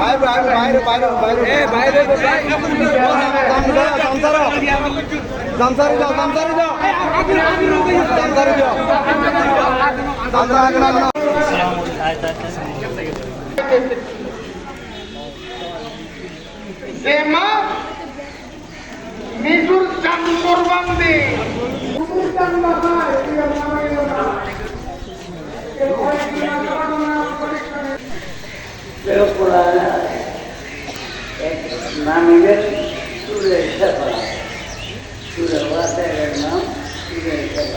বাইরে বাইরে বাইরে এ বাইরে তো যাই জামসারি যাও জামসারি যাও জামসারি যাও জামসারি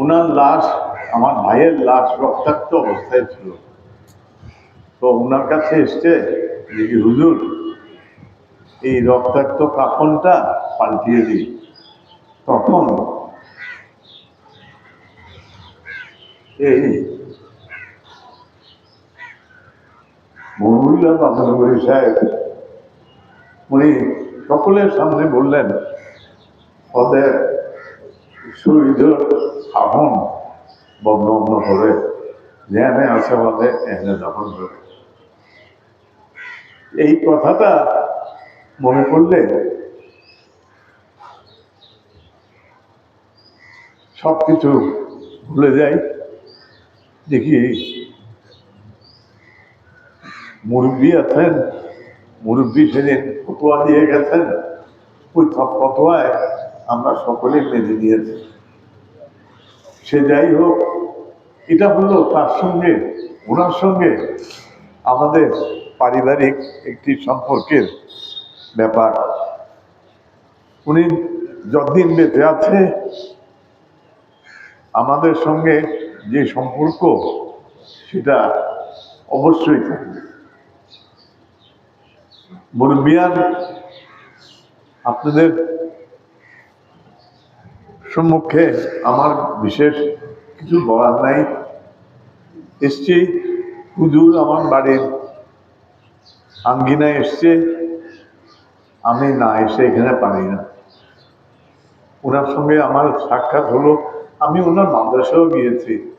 ওনার লাশ, আমার ভাইয়ের লাশ রক্তাক্ত অবস্থায় ছিল। তো ওনার কাছে এসছে যে হুজুর, এই রক্তাক্ত কাপড়টা পাল্টিয়ে দিই তখন এই মহুল্লা বাদনগরী সাহেব। উনি সকলের সামনে বললেন ওদের শহীদের আহন বন্ধ করে যেখানে আছে বলে এখানে দখল করে। এই কথাটা মনে করলে সব কিছু ভুলে যাই। দেখি মুরব্বী আছেন, মুরব্বী সেদিন ফতোয়া দিয়ে গেছেন। ওই ফতোয়ায় আমরা সকলে মেনে নিয়েছি সে যাই হোক, এটা হলো তার সঙ্গে, ওনার সঙ্গে আমাদের পারিবারিক একটি সম্পর্কের ব্যাপার। উনি যতদিন বেঁচে আছে, আমাদের সঙ্গে যে সম্পর্ক, সেটা অবশ্যই থাকবে। মুরব্বিয়ান, আপনাদের সম্মুখে আমার বিশেষ কিছু বলার নাই। এসছি, হুজুর আমার বাড়ির আঙ্গিনায় এসছে। আমি না এসে এখানে পারি না। ওনার সঙ্গে আমার সাক্ষাৎ হলো। আমি ওনার মাদ্রাসাও গিয়েছি।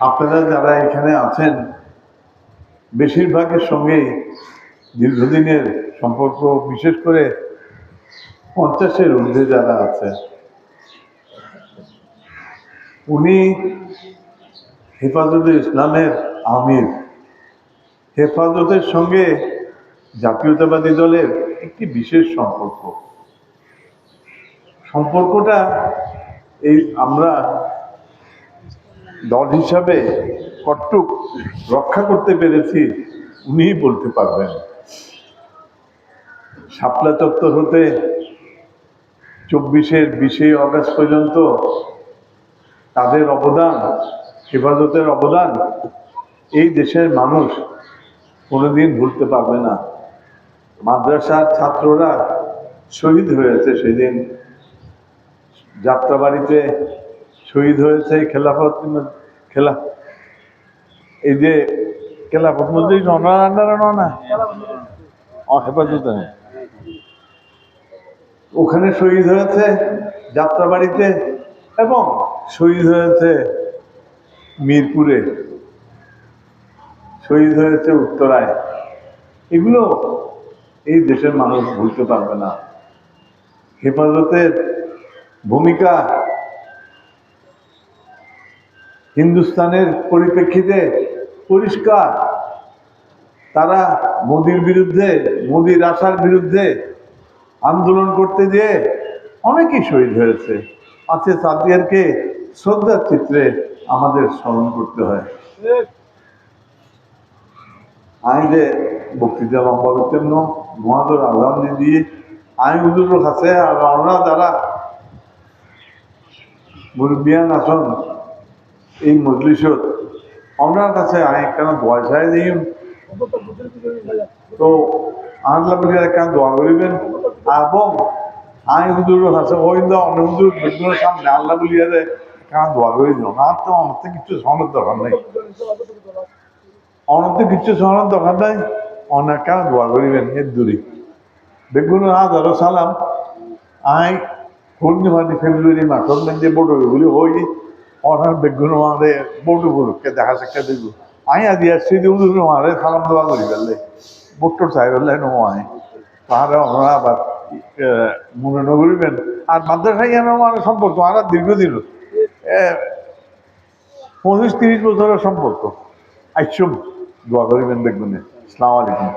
আপনারা যারা এখানে আছেন বেশিরভাগের সঙ্গেই দীর্ঘদিনের সম্পর্ক, বিশেষ করে পঞ্চাশের ঊর্ধ্বে যারা আছে, উনি হেফাজতে ইসলামের আমির। হেফাজতের সঙ্গে জাতীয়তাবাদী দলের একটি বিশেষ সম্পর্ক। সম্পর্কটা এই আমরা দল হিসাবে কট্টুক রক্ষা করতে পেরেছি, উনিই বলতে পারবেন। শাপলা চত্বর হতে চব্বিশের বিশে অগাস্ট পর্যন্ত তাদের অবদান, হেফাজতের অবদান, এই দেশের মানুষ কোনোদিন ভুলতে পারবে না। মাদ্রাসার ছাত্ররা শহীদ হয়েছে সেদিন। যাত্রাবাড়িতে শহীদ হয়েছে খেলাফত খেলা এই যে খেলাফত মধ্যে ননা না? হেফাজতে ওখানে শহীদ হয়েছে যাত্রাবাড়িতে এবং শহীদ হয়েছে মিরপুরে। শহীদ হয়েছে উত্তরায়। এগুলো এই দেশের মানুষ ভুলতে পারবে না। হেফাজতের ভূমিকা হিন্দুস্তানের পরিপ্রেক্ষিতে পরিষ্কার। তারা মোদির বিরুদ্ধে, মোদির আশার বিরুদ্ধে আন্দোলন করতে গিয়ে অনেকেই শহীদ হয়েছে। আছে তাদেরকে শ্রদ্ধার চিত্রে আমাদের স্মরণ করতে হয়। যে বক্তৃতা লম্বা করতেন ন মহাদর আজান দিয়ে আমি হুজুরের কাছে আর আমরা যারা মুরব্বিয়ান আসন এই মজলিসত ওনার কাছে আমি কেন চাই দিই? তো বলে কেন দোয়া করিবেন? এবং আমি হুজুরের কাছে ওই দা অনেক হুজুর বেগুনের সামনে আল্লাহ বলিয়া দেয়, কেন দোয়া করি দিও না তো আমার তো কিছু শোনার দরকার নেই। আমার তো কিছু শোনার দরকার নাই। অনেক কেন দোয়া করিবেন? এর দূরে। বেগুনের হাজারো সালাম। আই পূর্ণিমাটি ফেব্রুয়ারি মাসের মধ্যে বড় হই অনার বেগুন মারে বড় বড়কে দেখা সাক্ষা দেখব আই আদি আসছি যে উদুর মারে সালাম দেওয়া করি ফেললে বট্টর সাহেব নো আয় তাহলে আমরা আবার আহ, মনে নগরিবেন আর মাদ্রাসায় যেন আমার সম্পর্ক আর দীর্ঘদিন পঁচিশ তিরিশ বছরের সম্পর্ক আইসুম দোয়া করিবেন বেগুনে ইসলাম আলাইকুম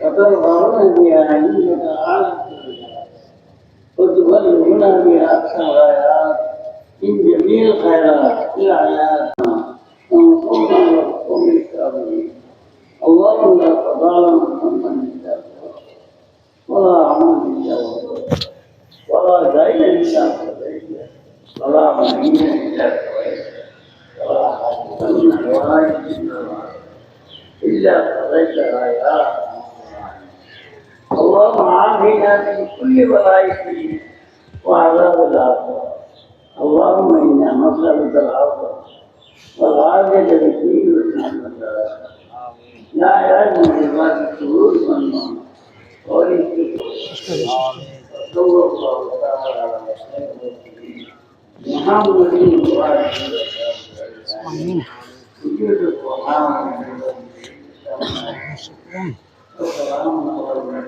وترضون بها أنك عاد وتبلغنا بها الغايات من جميع الخيرات إلى حياتنا وانصرنا للقوم الكافرين اللهم لا تضع محمدا جابرا ولا عمدا جابرا ولا داعيا جابرا ولا عمدا جابرا ولا حاجة الا الوالد إلا قضيت غايات اللهم عافنا من كل بلاء الدين وعذاب الآخرة اللهم إنا نسألك العفو والعافية في الدين والنعمة لا علم بما الشرور والنعم ولكن صلى الله تعالى على محمد وعلى آله وجود القرآن السلام ప్రధానమైన